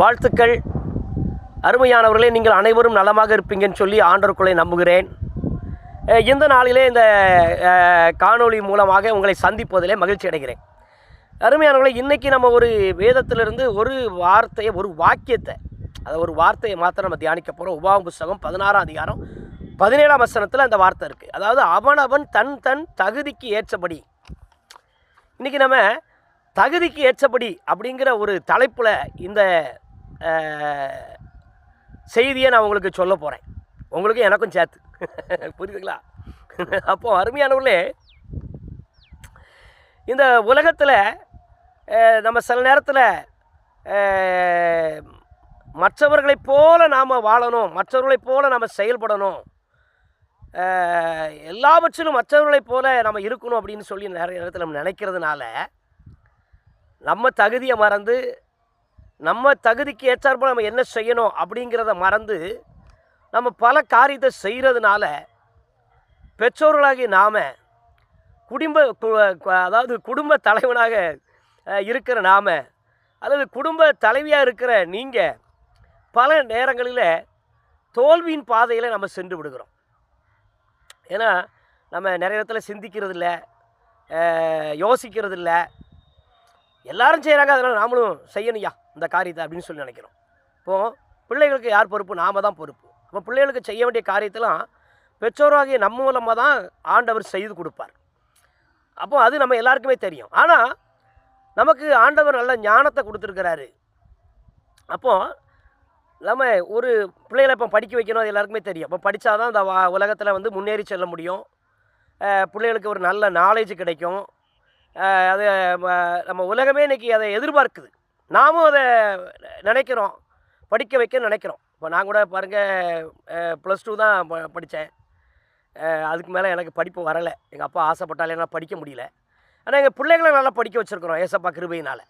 வாழ்த்துக்கள். அருமையானவர்களே நீங்கள் அனைவரும் நலமாக இருப்பீங்கன்னு சொல்லி ஆண்டவர்களை நம்புகிறேன். இந்த நாளிலே இந்த காணொளி மூலமாக உங்களை சந்திப்பதிலே மகிழ்ச்சி அடைகிறேன். அருமையானவர்களே இன்றைக்கி நம்ம ஒரு வேதத்திலிருந்து ஒரு வார்த்தையை ஒரு வாக்கியத்தை அதை ஒரு வார்த்தையை மாத்திரம் நம்ம தியானிக்க போகிறோம் உபாவம் புஸ்தகம் பதினாறாம் அதிகாரம் பதினேழாம் வசனத்தில் அந்த வார்த்தை இருக்குது அதாவது அவனவன் தன் தன் தகுதிக்கு ஏற்றபடி. இன்றைக்கி நம்ம தகுதிக்கு ஏற்றபடி அப்படிங்கிற ஒரு தலைப்பில் இந்த செய்தியை நான் உங்களுக்கு சொல்ல போகிறேன் உங்களுக்கும் எனக்கும் சேர்த்து. புரியுதுங்களா? அப்போது அருமையானவர்களே இந்த உலகத்தில் நம்ம சில நேரத்தில் மற்றவர்களைப் போல நாம் வாழணும் மற்றவர்களைப் போல நாம் செயல்படணும் எல்லாவற்றிலும் மற்றவர்களைப் போல நம்ம இருக்கணும் அப்படின்னு சொல்லி நிறைய நேரத்தில் நம்ம நினைக்கிறதுனால நம்ம தகுதியை மறந்து நம்ம தகுதிக்கு ஏற்றாற்போல் நம்ம என்ன செய்யணும் அப்படிங்கிறத மறந்து நம்ம பல காரியத்தை செய்கிறதுனால பெற்றோர்களாகி நாம் குடும்ப கு- அதாவது குடும்ப தலைவனாக இருக்கிற நாம் அல்லது குடும்ப தலைவியாக இருக்கிற நீங்கள் பல நேரங்களில் தோல்வியின் பாதையில் நம்ம சென்று விடுகிறோம். ஏன்னா நம்ம நிறைய இடத்துல சிந்திக்கிறது இல்லை யோசிக்கிறது இல்லை எல்லாரும் செய்கிறாங்க அதனால் நாமளும் செய்யணும்யா இந்த காரியத்தை அப்படின்னு சொல்லி நினைக்கிறோம். இப்போது பிள்ளைகளுக்கு யார் பொறுப்பு? நாம தான் பொறுப்பு. அப்போ பிள்ளைகளுக்கு செய்ய வேண்டிய காரியத்தெல்லாம் பெற்றோராகிய நம்ம மூலமாக தான் ஆண்டவர் செய்து கொடுப்பார். அப்போ அது நம்ம எல்லாருக்குமே தெரியும். ஆனால் நமக்கு ஆண்டவர் நல்ல ஞானத்தை கொடுத்துருக்கிறாரு. அப்போது நம்ம ஒரு பிள்ளைகளை இப்போ படிக்க வைக்கணும் அது எல்லாருக்குமே தெரியும். இப்போ படித்தா தான் இந்த வா உலகத்தில் வந்து முன்னேறி செல்ல முடியும். பிள்ளைகளுக்கு ஒரு நல்ல நாலேஜ் கிடைக்கும். அது நம்ம உலகமே இன்றைக்கி அதை எதிர்பார்க்குது. நாமும் அதை நினைக்கிறோம். படிக்க வைக்க நினைக்கிறோம். இப்போ நான் கூட பாருங்கள் ப்ளஸ் டூ தான் ப படித்தேன். அதுக்கு மேலே எனக்கு படிப்பு வரலை. எங்கள் அப்பா ஆசைப்பட்டாலே என்னால் படிக்க முடியல. ஆனால் எங்கள் பிள்ளைகளை நல்லா படிக்க வச்சுருக்குறோம் ஏசப்பா கிருபையினால்.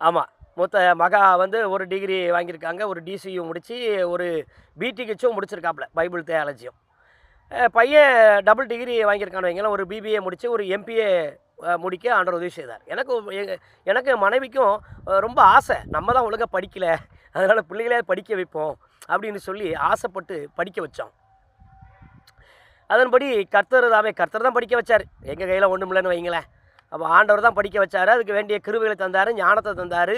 ஆமாம். மொத்த மகா வந்து ஒரு டிகிரி வாங்கியிருக்காங்க ஒரு டிசியும் முடித்து ஒரு பிடிஹெச்சும் முடிச்சிருக்காப்புல பைபிள் தேயாலஜியும் பையன் டபுள் டிகிரி வாங்கியிருக்கான்னு வைங்களேன் ஒரு பிபிஏ முடித்து ஒரு எம்பிஏ முடிக்க ஆண்டவர் உதவி செய்தார். எனக்கு எங்க- எனக்கு என் மனைவிக்கும் ரொம்ப ஆசை. நம்ம தான் ஒழுங்காக படிக்கலை. அதனால் பிள்ளைகளே படிக்க வைப்போம் அப்படின்னு சொல்லி ஆசைப்பட்டு படிக்க வச்சோம். அதன்படி கர்த்தர் தாமே கர்த்தர் தான் படிக்க வச்சார். எங்கள் கையில் ஒன்றும் இல்லைன்னு வைங்களேன். அப்போ ஆண்டவர் தான் படிக்க வச்சார். அதுக்கு வேண்டிய கிருவிகளை தந்தார் ஞானத்தை தந்தார்.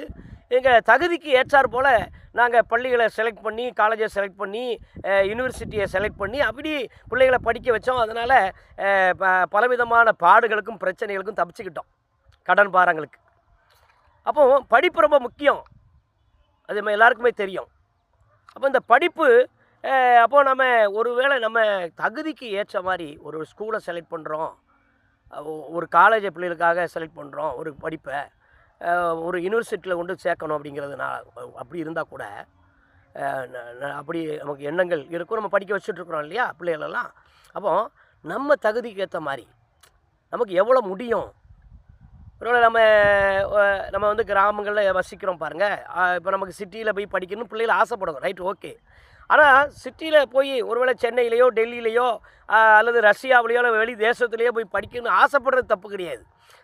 எங்கள் தகுதிக்கு ஏற்றார் போல் நாங்கள் பள்ளிகளை செலக்ட் பண்ணி காலேஜை செலக்ட் பண்ணி யூனிவர்சிட்டியை செலக்ட் பண்ணி அப்படி பிள்ளைகளை படிக்க வச்சோம். அதனால் ப பலவிதமான பாடுகளுக்கும் பிரச்சனைகளுக்கும் தப்பிச்சுக்கிட்டோம். கடன் பாரங்களுக்கு. அப்போ படிப்பு ரொம்ப முக்கியம். அது நம்ம எல்லாருக்குமே தெரியும். அப்போ இந்த படிப்பு அப்போது நம்ம ஒருவேளை நம்ம தகுதிக்கு ஏற்ற மாதிரி ஒரு ஸ்கூலை செலக்ட் பண்ணுறோம் ஒரு காலேஜ் பிள்ளைகளுக்காக செலக்ட் பண்ணுறோம் ஒரு படிப்பை. ஒரு யூனிவர்சிட்டியில் கொண்டு சேர்க்கணும் அப்படிங்கிறது நான் அப்படி இருந்தால் கூட அப்படி நமக்கு எண்ணங்கள் இருக்கும். நம்ம படிக்க வச்சுட்ருக்குறோம் இல்லையா பிள்ளைகளெல்லாம். அப்போ நம்ம தகுதிக்கு ஏற்ற மாதிரி நமக்கு எவ்வளோ முடியும்? ஒருவேளை நம்ம நம்ம வந்து கிராமங்களில் வசிக்கிறோம் பாருங்கள் இப்போ நமக்கு சிட்டியில் போய் படிக்கணும்னு பிள்ளைகள் ஆசைப்படுவோம் ரைட் ஓகே ஆனால் சிட்டியில் போய் ஒருவேளை சென்னையிலையோ டெல்லியிலேயோ அல்லது ரஷ்யாவிலேயோ இல்லை வெளி தேசத்துலேயோ போய் படிக்கணும்னு ஆசைப்படுறது தப்பு கிடையாது.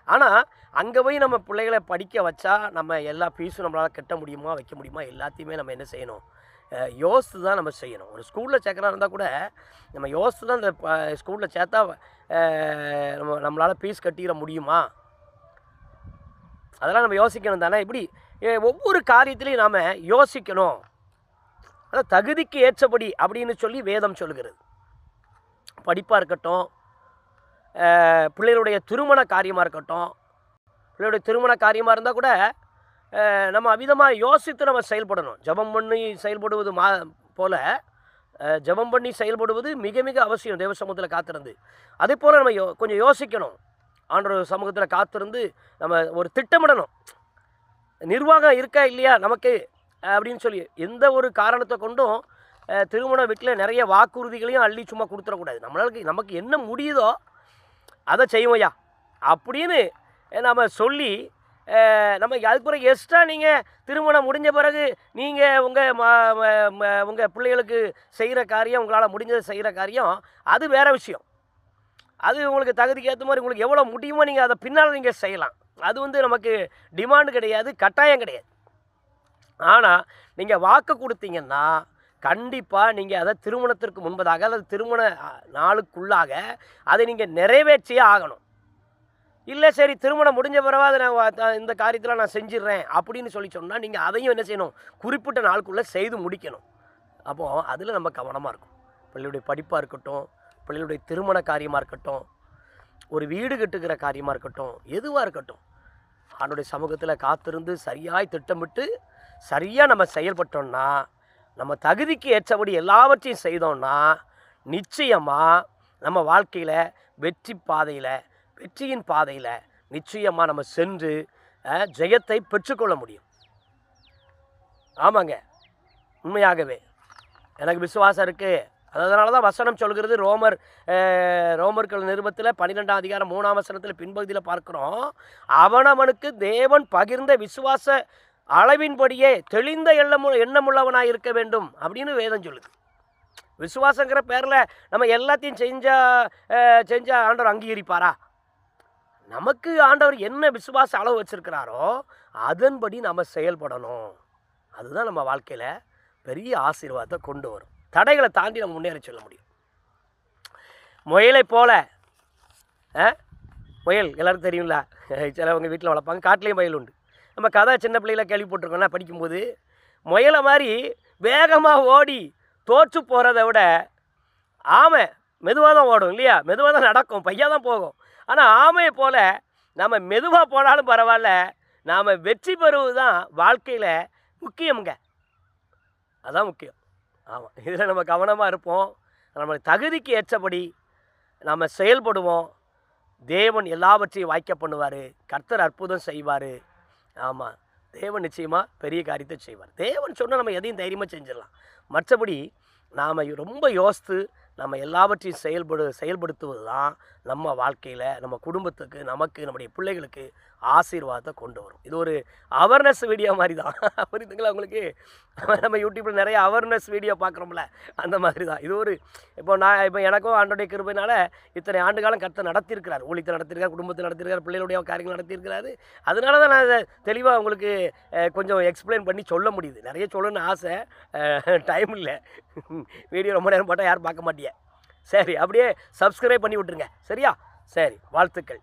ஆனால் அங்கே போய் நம்ம பிள்ளைகளை படிக்க வச்சா நம்ம எல்லா ஃபீஸும் நம்மளால் கட்ட முடியுமா வைக்க முடியுமா எல்லாத்தையுமே நம்ம என்ன செய்யணும்? யோசித்து தான் நம்ம செய்யணும். ஒரு ஸ்கூலில் சேர்க்குறா இருந்தால் கூட நம்ம யோசித்து தான் இந்த ஸ்கூலில் சேர்த்தா நம்ம நம்மளால் ஃபீஸ் கட்டிட முடியுமா? அதெல்லாம் நம்ம யோசிக்கணும் தானே. இப்படி ஒவ்வொரு காரியத்திலையும் நாம் யோசிக்கணும். அதாவது தகுதிக்கு ஏற்றபடி அப்படின்னு சொல்லி வேதம் சொல்கிறது படிப்பாக இருக்கட்டும் பிள்ளைகளுடைய திருமண காரியமாக இருக்கட்டும் பிள்ளைகளுடைய திருமண காரியமாக இருந்தால் கூட நம்ம அவிதமாக யோசித்து நம்ம செயல்படணும். ஜெபம் பண்ணி செயல்படுவது மா போல் ஜபம் ஜெபம் பண்ணி செயல்படுவது மிக மிக அவசியம் தேவ சமூகத்தில் காத்திருந்து. அதே போல் நம்ம யோ கொஞ்சம் யோசிக்கணும். ஆண்டவர் சமூகத்தில் காத்திருந்து நம்ம ஒரு திட்டமிடணும். நிர்வாகம் இருக்கா இல்லையா? நமக்கு அப்படின்னு சொல்லி எந்த ஒரு காரணத்தை கொண்டும் திருமண வீட்டில் நிறைய வாக்குறுதிகளையும் அள்ளி சும்மா கொடுத்துடக்கூடாது. நம்மளுக்கு நமக்கு என்ன முடியுதோ அதை செய்வோம்யா அப்படின்னு நம்ம சொல்லி நம்ம அதுக்கு பிறகு எக்ஸ்ட்ரா நீங்கள் திருமணம் முடிஞ்ச பிறகு நீங்கள் உங்கள் உங்கள் பிள்ளைகளுக்கு செய்கிற காரியம் உங்களால் முடிஞ்சதை செய்கிற காரியம் அது வேறு விஷயம். அது உங்களுக்கு தகுதிக்கு ஏற்ற மாதிரி உங்களுக்கு எவ்வளோ முடியுமோ நீங்கள் அதை பின்னால் நீங்கள் செய்யலாம். அது வந்து நமக்கு டிமாண்டு கிடையாது கட்டாயம் கிடையாது. ஆனால் நீங்கள் வாக்கு கொடுத்தீங்கன்னா கண்டிப்பாக நீங்கள் அதை திருமணத்திற்கு முன்பதாக அல்லது திருமண நாளுக்குள்ளாக அதை நீங்கள் நிறைவேற்றியே ஆகணும். இல்லை சரி திருமணம் முடிஞ்ச பிறகு அதை நான் இந்த காரியத்தில் நான் செஞ்சிடுறேன் அப்படின்னு சொல்லி சொன்னால் நீங்கள் அதையும் என்ன செய்யணும்? குறிப்பிட்ட நாளுக்குள்ளே செய்து முடிக்கணும். அப்போது அதில் நம்ம கவனமாக இருக்கும் பிள்ளையுடைய படிப்பாக இருக்கட்டும் பிள்ளைகளுடைய திருமண காரியமாக இருக்கட்டும் ஒரு வீடு கட்டுக்கிற காரியமாக இருக்கட்டும் எதுவாக இருக்கட்டும். அவனுடைய சமூகத்தில் காத்திருந்து சரியாய் திட்டமிட்டு சரியாக நம்ம செயல்பட்டோம்னா நம்ம தகுதிக்கு ஏற்றபடி எல்லாவற்றையும் செய்தோம்னா நிச்சயமாக நம்ம வாழ்க்கையில் வெற்றி பாதையில் வெற்றியின் பாதையில் நிச்சயமாக நம்ம சென்று ஜெயத்தை பெற்றுக்கொள்ள முடியும். ஆமாங்க. உண்மையாகவே. எனக்கு விசுவாசம் இருக்குது அதனால தான் வசனம் சொல்கிறது ரோமர் ரோமர்கள் நிருபத்தில் பன்னிரெண்டாம் அதிகாரம் மூணாம் வசனத்தில் பின்பகுதியில் பார்க்குறோம். அவனவனுக்கு தேவன் பகிர்ந்த விசுவாச அளவின்படியே தெளிந்த எண்ணமு எண்ணமுள்ளவனாக இருக்க வேண்டும் அப்படின்னு வேதம் சொல்லுது. விசுவாசங்கிற பேரில் நம்ம எல்லாத்தையும் செஞ்சா செஞ்சால் ஆண்டவர் அங்கீகரிப்பாரா? நமக்கு ஆண்டவர் என்ன விசுவாச அளவு வச்சுருக்கிறாரோ அதன்படி நம்ம செயல்படணும். அதுதான் நம்ம வாழ்க்கையில் பெரிய ஆசீர்வாதத்தை கொண்டு வரும். தடைகளை தாண்டி நம்ம முன்னேறி சொல்ல முடியும். முயலை போல ஆ? முயல் எல்லோரும் தெரியும்ல? சிலவங்க வீட்டில் வளர்ப்பாங்க காட்டிலையும் முயல் உண்டு. நம்ம கதை சின்ன பிள்ளைகளாக கேள்விப்பட்டிருக்கோம்னா படிக்கும்போது. முயலை மாதிரி வேகமாக ஓடி தோற்று போகிறத விட ஆமை மெதுவாக தான் ஓடும் இல்லையா? மெதுவாக தான் நடக்கும் பையாக தான் போகும். ஆனால் ஆமையை போல் நம்ம மெதுவாக போனாலும் பரவாயில்ல நாம் வெற்றி பெறுவது தான் வாழ்க்கையில் முக்கியமுங்க. அதான் முக்கியம். ஆமாம் இதில் நம்ம கவனமாக இருப்போம். நம்மளுடைய தகுதிக்கு ஏற்றபடி நம்ம செயல்படுவோம். தேவன் எல்லாவற்றையும் வாய்க்க பண்ணுவார். கர்த்தர் அற்புதம் செய்வார். ஆமாம் தேவன் நிச்சயமாக பெரிய காரியத்தை செய்வார். தேவன் சொன்னால் நம்ம எதையும் தைரியமாக செஞ்சிடலாம். மற்றபடி நாம் ரொம்ப யோசித்து நம்ம எல்லாவற்றையும் செயல்படு செயல்படுத்துவது தான் நம்ம வாழ்க்கையில் நம்ம குடும்பத்துக்கு நமக்கு நம்முடைய பிள்ளைகளுக்கு ஆசீர்வாதத்தை கொண்டு வரும். இது ஒரு அவேர்னஸ் வீடியோ மாதிரி தான் புரியுதுங்களா உங்களுக்கு? நம்ம யூடியூப்பில் நிறைய அவேர்னஸ் வீடியோ பார்க்குறோம்ல அந்த மாதிரி தான் இது ஒரு இப்போ நான் இப்போ எனக்கும் ஆண்டோடைய கிருபையினால இத்தனை ஆண்டு காலம் கத்தை நடத்தியிருக்கிறார். ஊழியத்தை நடத்தியிருக்கார் குடும்பத்தை நடத்தியிருக்கார் பிள்ளைகளுடைய காரியங்கள் நடத்தியிருக்கிறாரு. அதனால தான் நான் இதை தெளிவாக உங்களுக்கு கொஞ்சம் எக்ஸ்பிளைன் பண்ணி சொல்ல முடியுது. நிறைய சொல்லணும்னு ஆசை. டைம் இல்லை. வீடியோ ரொம்ப நேரம் போட்டால் யாரும் பார்க்க மாட்டிய. சரி அப்படியே சப்ஸ்கிரைப் பண்ணி விட்டுருங்க சரியா? சரி வாழ்த்துக்கள்.